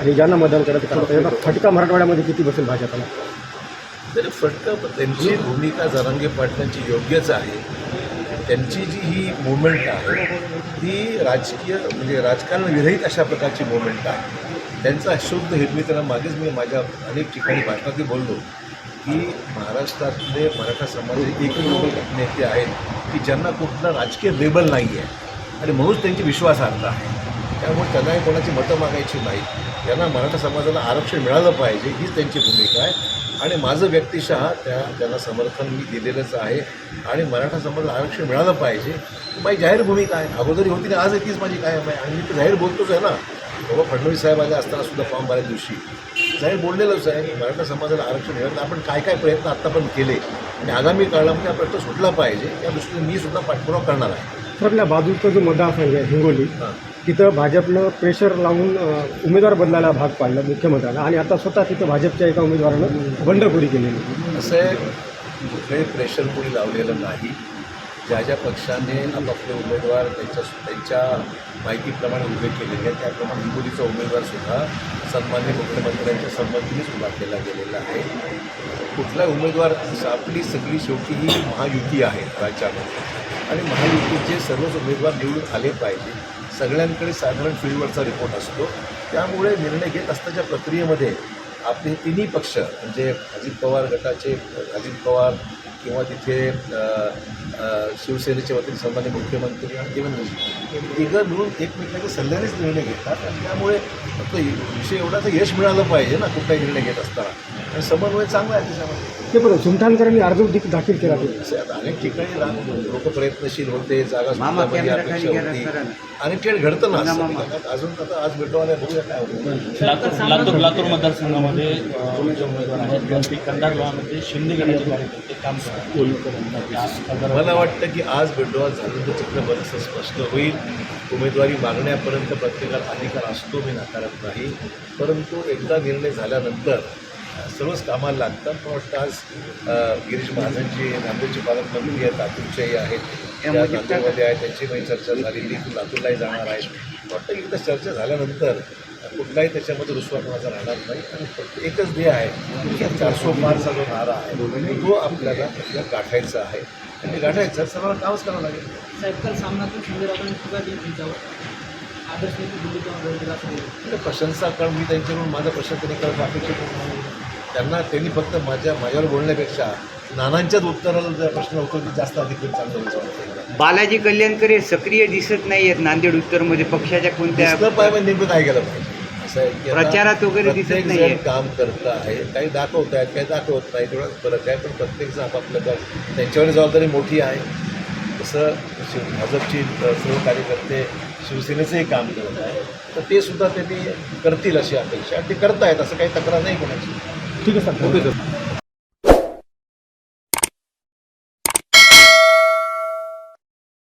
आणि ज्यांना मतदान करायचं करता त्यांना फटका मराठवाड्यामध्ये किती बसेल भाजपला? तरी फटका त्यांची भूमिका जरांगे पाटलांची योग्यच आहे. त्यांची जी ही मुवमेंट आहे ती राजकीय म्हणजे राजकारण विरहित अशा प्रकारची मुवमेंट आहे. त्यांचा शुद्ध हेतू मी त्यांना मागेच मी माझ्या अनेक ठिकाणी भाषणातही बोललो की महाराष्ट्रातले मराठा समाजाचे एकमेव नेते आहेत की ज्यांना कुठला राजकीय लेबल नाही आहे आणि म्हणूनच त्यांची विश्वासार्हता आहे. त्यामुळे त्यांनाही कोणाची मतं मागायची नाही त्यांना मराठा समाजाला आरक्षण मिळालं पाहिजे हीच त्यांची भूमिका आहे. आणि माझं व्यक्तिशः त्या त्यांना समर्थन मी दिलेलंच आहे. आणि मराठा समाजाला आरक्षण मिळालं पाहिजे माझी जाहीर भूमिका आहे. अगोदरी होती आणि आजही तीच माझी कायम आहे. आणि मी तर जाहीर बोलतोच आहे ना. बाबा फडणवीस साहेब आले असताना सुद्धा फॉर्म भरायच्या दिवशी. जाहीर बोललेलंच आहे की मराठा समाजाला आरक्षण मिळालं आपण काय काय प्रयत्न आत्तापर्यंत केले. आणि आगामी काळामध्ये हा प्रश्न सुटला पाहिजे. या दृष्टीने मी सुद्धा पाठपुरावा करणार आहे. आपल्या बाजूचा जो मतदारसंघ आहे हिंगोली तिथं भाजपनं प्रेशर लावून उमेदवार बदलायला भाग पाडला मुख्यमंत्र्यांना. आणि आता स्वतः तिथं भाजपच्या एका उमेदवारानं बंडखोरी केलेली. असं आहे कुठलंही प्रेशर कोणी लावलेलं नाही. ज्या ज्या पक्षाने आपापले उमेदवार त्यांच्या त्यांच्या माहितीप्रमाणे उभे केलेले आहेत त्याप्रमाणे हिंगोलीचा उमेदवारसुद्धा सन्मान्य मुख्यमंत्र्यांच्या संमतीनेच उभा केला गेलेला आहे. कुठला उमेदवार आपली सगळी शेवटी ही महायुती आहे राज्यामध्ये. आणि महायुतीचे सर्वच उमेदवार निवडून आले पाहिजे. सगळ्यांकडे साधारण फील्डवरचा रिपोर्ट असतो. त्यामुळे निर्णय घेत असताच्या प्रक्रियेमध्ये आपले तिन्ही पक्ष म्हणजे अजित पवार गटाचे अजित पवार किंवा तिथे शिवसेनेच्या शिवसेनेचे वतीने सन्मान्य मुख्यमंत्री आणि देवेंद्रजी तिघं मिळून एकमेकांच्या सल्ल्यानेच निर्णय घेतात. आणि त्यामुळे फक्त विषय एवढा तर यश मिळालं पाहिजे ना कुठलाही निर्णय घेत असताना. आणि समन्वय चांगला आहे त्याच्यामध्ये. ते पण सुमठाणकरांनी अर्ज दिक- दाखल केला अनेक ठिकाणी लोक प्रयत्नशील होते जागा सुटण्यामध्ये अपेक्षा होती. अनेक ठिकाणी घडतं ना असं. अजून आता आज भेटू आल्या बघूया काय होतं. लातूर लातूर लातूर मतदारसंघामध्ये जे उमेदवार आहेत त्यांची शिंदे गटाचे कार्यकर्ते काम करतात मला वाटतं की आज बेडोळा झालं तर चित्र बरंचसं स्पष्ट होईल. उमेदवारी मागण्यापर्यंत प्रत्येकाला अधिकार असतो मी नाकारत नाही. परंतु एकदा निर्णय झाल्यानंतर सर्वच कामाला लागतात. मला वाटतं आज गिरीश महाजनजी नांदेडचे पालकमंत्री आहेत लातूरचेही आहेत. लातूरमध्ये आहेत त्यांची काही चर्चा झालेली ती लातूरलाही जाणार आहेत. मला वाटतं एकदा चर्चा झाल्यानंतर कुठलाही त्याच्यामध्ये रुसवापणाचा राहणार नाही. आणि फक्त एकच ध्येय आहे की चारसो पारचा जो नारा आहे तो आपल्याला आपल्याला गाठायचा आहे. आणि ते गाठायचं सर्वांना कामच करावं लागेल. साहेब काल सामनातून टीका केली त्यांच्यावर आदर्श प्रशंसा कारण मी त्यांच्याकडून माझा प्रश्न त्यांनी करत. अपेक्षित नाही त्यांना त्यांनी फक्त माझ्या माझ्यावर बोलण्यापेक्षा नानांच्याच उत्तराला जर प्रश्न होतो की जास्त अधिक चांगलं. बालाजी कल्याणकर हे सक्रिय दिसत नाही आहेत नांदेड उत्तरमध्ये पक्षाच्या कोणत्या पाहिजे म्हणजे नेमकं काय केलं पाहिजे? असं प्रचारात वगैरे दिसत. जण काम करत आहे काही दाखवत आहेत काही दाखवत नाही तेवढाच फरक आहे पण प्रत्येक जण आपापलं काम त्यांच्यावर जबाबदारी मोठी आहे. तसं शिव भाजपची सर्व कार्यकर्ते शिवसेनेचंही काम करत आहे तर ते सुद्धा त्यांनी करतील अशी अपेक्षा. ते करतायत असं काही तक्रार नाही कोणाची. ঠিক আছে ঠিক আছে